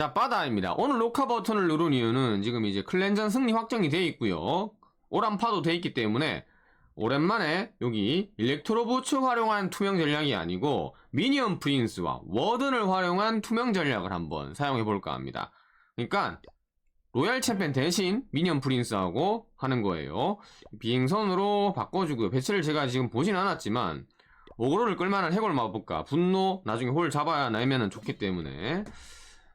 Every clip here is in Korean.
자, 바다입니다. 오늘 녹화 버튼을 누른 이유는 지금 이제 클렌전 승리 확정이 돼 있고요. 오란파도 돼 있기 때문에 오랜만에 여기 일렉트로부츠 활용한 투명 전략이 아니고 미니언 프린스와 워든을 활용한 투명 전략을 한번 사용해 볼까 합니다. 그러니까 로얄 챔피언 대신 미니언 프린스하고 하는 거예요. 비행선으로 바꿔주고요. 배치를 제가 지금 보진 않았지만 오그로를 끌만한 해골 마법과 분노 나중에 홀 잡아야 나면은 좋기 때문에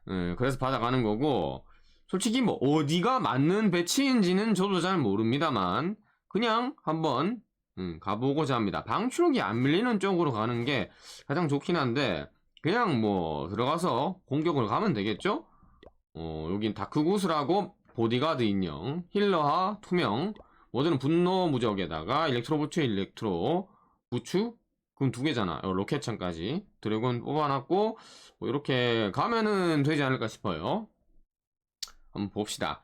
예, 그래서 받아가는 거고 솔직히 뭐 어디가 맞는 배치인지는 저도 잘 모릅니다만 그냥 한번 음, 가보고자 합니다. 방출기 안 밀리는 쪽으로 가는 게 가장 좋긴 한데 그냥 뭐 들어가서 공격을 가면 되겠죠? 어, 여긴 다크구슬하고 보디가드 인형, 힐러하, 투명, 모든 분노 무적에다가 일렉트로 부츠, 일렉트로 부츠, 그럼 두 개잖아. 어, 로켓창까지 드래곤 뽑아놨고 뭐 이렇게 가면은 되지 않을까 싶어요. 한번 봅시다.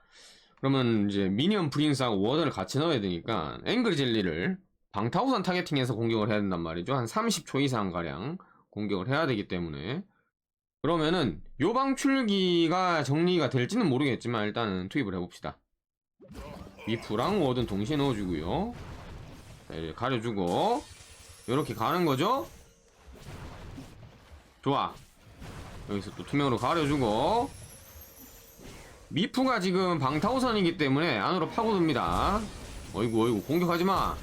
그러면 이제 미니언 프린스하고 워든을 같이 넣어야 되니까 앵그리 젤리를 방타우선 타겟팅해서 공격을 해야 된단 말이죠. 한 30초 이상 가량 공격을 해야 되기 때문에 그러면은 요 방출기가 정리가 될지는 모르겠지만 일단은 투입을 해봅시다. 위프랑 워든 동시에 넣어주고요. 가려주고 이렇게 가는 거죠. 좋아. 여기서 또 투명으로 가려주고 미프가 지금 방타우선이기 때문에 안으로 파고듭니다. 어이구 어이구 공격하지 마.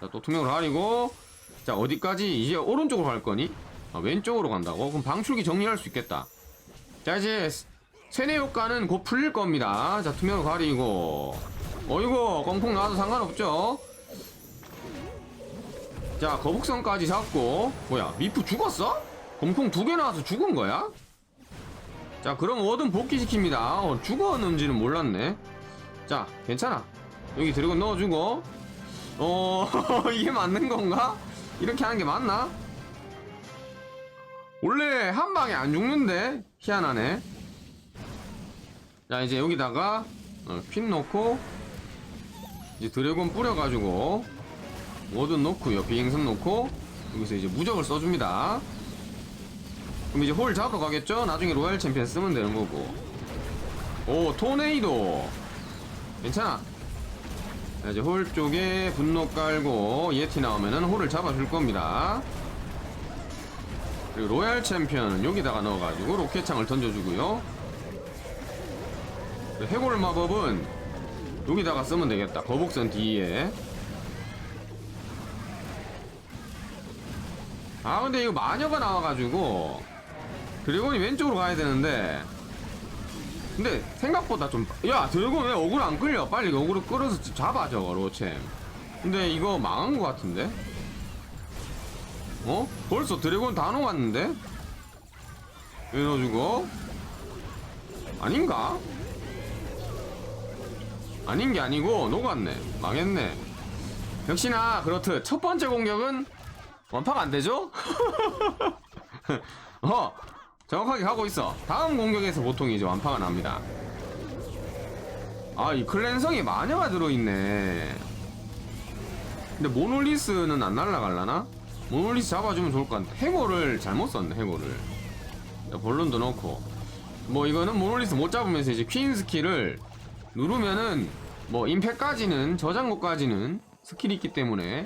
자또 투명으로 가리고 자 어디까지 이제 오른쪽으로 갈 거니? 아, 왼쪽으로 간다고? 그럼 방출기 정리할 수 있겠다. 자 이제 세뇌 효과는 곧 풀릴 겁니다. 자 투명으로 가리고 어이구 꽁콩 나와도 상관없죠. 자 거북선까지 잡고 뭐야 미프 죽었어? 곰콩 두개 나와서 죽은 거야? 자 그럼 워든 복귀시킵니다 어, 죽었는지는 몰랐네 자 괜찮아 여기 드래곤 넣어주고 어 이게 맞는 건가? 이렇게 하는 게 맞나? 원래 한 방에 안 죽는데 희한하네 자 이제 여기다가 어, 퀸 넣고 이제 드래곤 뿌려가지고 워든 넣고요. 비행선 넣고 여기서 이제 무적을 써줍니다. 그럼 이제 홀 잡으러 가겠죠? 나중에 로얄 챔피언 쓰면 되는 거고. 오 토네이도! 괜찮아. 자, 이제 홀 쪽에 분노 깔고 예티 나오면은 홀을 잡아줄 겁니다. 그리고 로얄 챔피언은 여기다가 넣어가지고 로켓창을 던져주고요. 해골 마법은 여기다가 쓰면 되겠다. 거북선 뒤에 아 근데 이거 마녀가 나와가지고 드래곤이 왼쪽으로 가야 되는데 근데 생각보다 좀야 드래곤 왜 어그로 안 끌려 빨리 어그로 끌어서 잡아 저거 로챔 근데 이거 망한 것 같은데 어? 벌써 드래곤 다 녹았는데? 왜 넣어주고? 아닌가? 아닌 게 아니고 녹았네 망했네 역시나 그렇듯 첫 번째 공격은 완파가 안 되죠? 어 정확하게 하고 있어. 다음 공격에서 보통 이제 완파가 납니다. 아 이 클랜성에 마녀가 들어있네. 근데 모놀리스는 안 날라갈라나? 모놀리스 잡아주면 좋을 것 같은데. 해골을 잘못 썼네 해골을. 자, 볼론도 넣고. 뭐 이거는 모놀리스 못 잡으면서 이제 퀸 스킬을 누르면은 뭐 임팩까지는 저장고까지는 스킬이 있기 때문에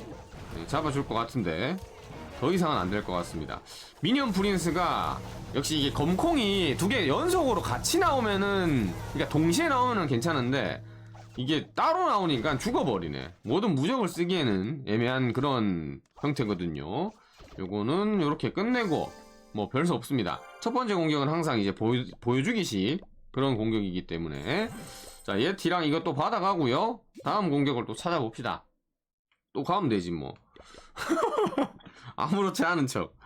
네, 잡아줄 것 같은데 더 이상은 안 될 것 같습니다. 미니언 프린스가 역시 이게 검콩이 두 개 연속으로 같이 나오면은 그러니까 동시에 나오면은 괜찮은데 이게 따로 나오니까 죽어버리네. 모든 무적을 쓰기에는 애매한 그런 형태거든요. 요거는 이렇게 끝내고 뭐 별 수 없습니다. 첫 번째 공격은 항상 이제 보여, 보여주기식 그런 공격이기 때문에 자 얘티랑 이것도 받아가고요. 다음 공격을 또 찾아봅시다. 또 가면 되지 뭐. 아무렇지 않은 척.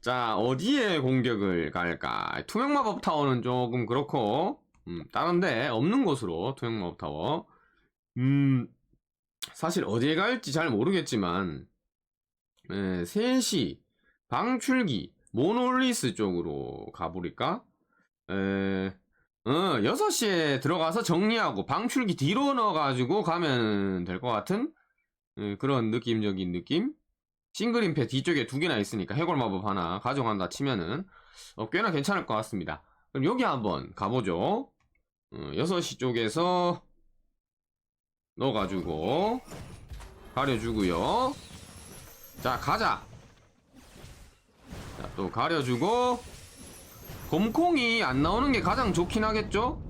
자, 어디에 공격을 갈까? 투명 마법 타워는 조금 그렇고, 음, 다른데 없는 곳으로 투명 마법 타워. 음, 사실 어디에 갈지 잘 모르겠지만, 에, 3시, 방출기, 모놀리스 쪽으로 가버릴까? 에, 어, 6시에 들어가서 정리하고 방출기 뒤로 넣어가지고 가면 될 것 같은 에, 그런 느낌적인 느낌? 싱글 임페 뒤쪽에 두 개나 있으니까 해골 마법 하나 가져간다 치면은 어, 꽤나 괜찮을 것 같습니다. 그럼 여기 한번 가보죠. 어, 6시 쪽에서 넣어가지고 가려주고요. 자 가자. 자, 또 가려주고 곰콩이 안 나오는 게 가장 좋긴 하겠죠?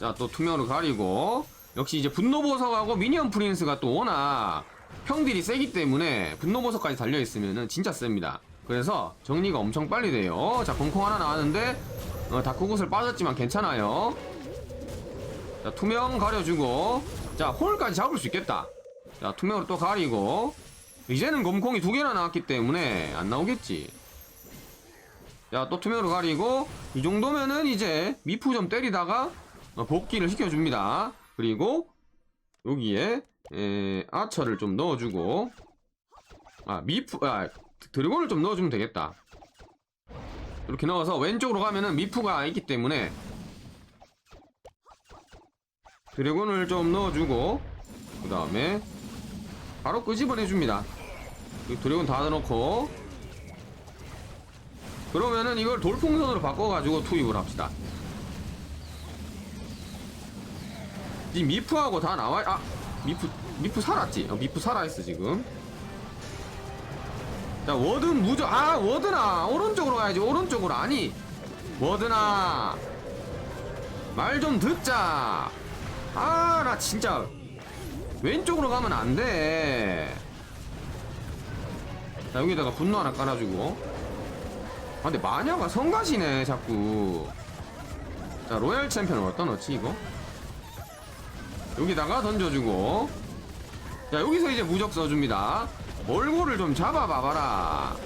자, 또 투명으로 가리고 역시 이제 분노보석하고 미니언 프린스가 또 워낙 평딜이 세기 때문에 분노보석까지 달려있으면은 진짜 셉니다. 그래서 정리가 엄청 빨리 돼요. 자, 곰콩 하나 나왔는데 어, 다크굿을 빠졌지만 괜찮아요. 자, 투명 가려주고 자, 홀까지 잡을 수 있겠다. 자, 투명으로 또 가리고 이제는 곰콩이 두 개나 나왔기 때문에 안 나오겠지. 자, 또 투명으로 가리고 이 정도면은 이제 미프 좀 때리다가 어, 복귀를 시켜줍니다. 그리고 여기에 에, 아처를 좀 넣어주고 아 미프 아 드래곤을 좀 넣어주면 되겠다. 이렇게 넣어서 왼쪽으로 가면은 미프가 있기 때문에 드래곤을 좀 넣어주고 그 다음에 바로 끄집어내줍니다. 이 드래곤 다 넣어놓고 그러면은 이걸 돌풍선으로 바꿔가지고 투입을 합시다. 이 미프하고 다 나와 아 미프 미프 살았지? 어, 미프 살아있어 지금. 자 워든 무적 아 워든아 오른쪽으로 가야지 오른쪽으로 아니 워든아 말 좀 듣자. 아 나 진짜 왼쪽으로 가면 안 돼. 자 여기다가 분노 하나 깔아주고. 아 근데 마녀가 성가시네 자꾸. 자 로얄 챔피언 어디다 넣지 이거? 여기다가 던져주고. 자 여기서 이제 무적 써줍니다. 몰골을 좀 잡아봐봐라.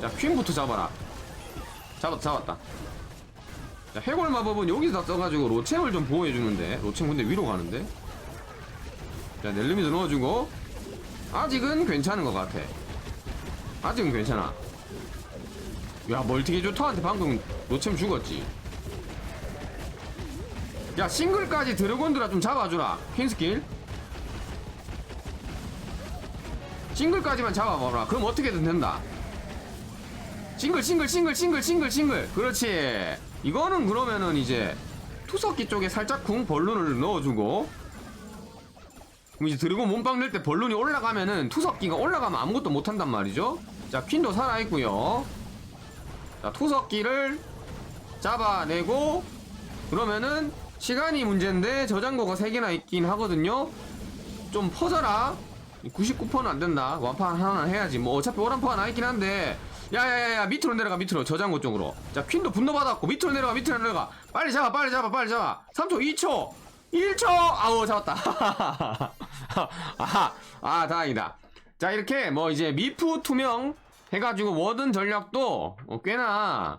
자 퀸부터 잡아라. 잡았다 잡았다. 자 해골 마법은 여기서 써가지고 로챔을 좀 보호해주는데. 로챔 근데 위로 가는데. 자 넬르미도 넣어주고. 아직은 괜찮은 것 같아. 아직은 괜찮아. 야 멀티게조터한테 방금 로챔 죽었지 야 싱글까지 드래곤들아 좀 잡아주라. 퀸스킬. 싱글까지만 잡아봐라. 그럼 어떻게든 된다. 싱글 싱글 싱글 싱글 싱글 싱글. 그렇지. 이거는 그러면은 이제 투석기 쪽에 살짝 궁 벌룬을 넣어주고 그럼 이제 드래곤 몸빵 낼 때 벌룬이 올라가면은 투석기가 올라가면 아무것도 못한단 말이죠? 자 퀸도 살아있고요. 자 투석기를 잡아내고 그러면은 시간이 문제인데 저장고가 3개나 있긴 하거든요. 좀 퍼져라. 99%는 안된다. 완판 하나 해야지. 뭐 어차피 오란파가 나있긴 한데. 야야야야 밑으로 내려가 밑으로. 저장고 쪽으로. 자 퀸도 분노 받았고 밑으로 내려가 밑으로 내려가. 빨리 잡아 빨리 잡아 빨리 잡아. 3초 2초 1초. 아우 잡았다. 아, 아 다행이다. 자 이렇게 뭐 이제 미프 투명 해가지고 워든 전략도 어, 꽤나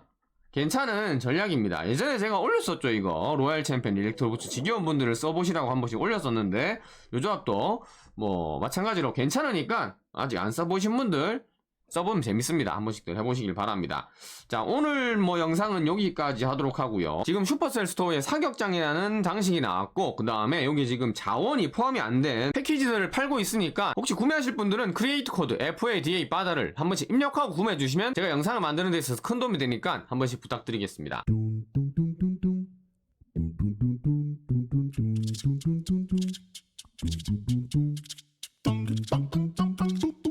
괜찮은 전략입니다. 예전에 제가 올렸었죠, 이거. 로얄 챔피언 일렉트로 부츠 지겨운 분들을 써보시라고 한 번씩 올렸었는데, 요 조합도 뭐, 마찬가지로 괜찮으니까 아직 안 써보신 분들 써보면 재밌습니다. 한 번씩들 해보시길 바랍니다. 자, 오늘 뭐 영상은 여기까지 하도록 하고요. 지금 슈퍼셀 스토어에 사격장이라는 장식이 나왔고, 그 다음에 여기 지금 자원이 포함이 안 된 패키지들을 팔고 있으니까, 혹시 구매하실 분들은 크리에이트 코드 FADA 바다를 한 번씩 입력하고 구매해 주시면 제가 영상을 만드는 데 있어서 큰 도움이 되니까 한 번씩 부탁드리겠습니다.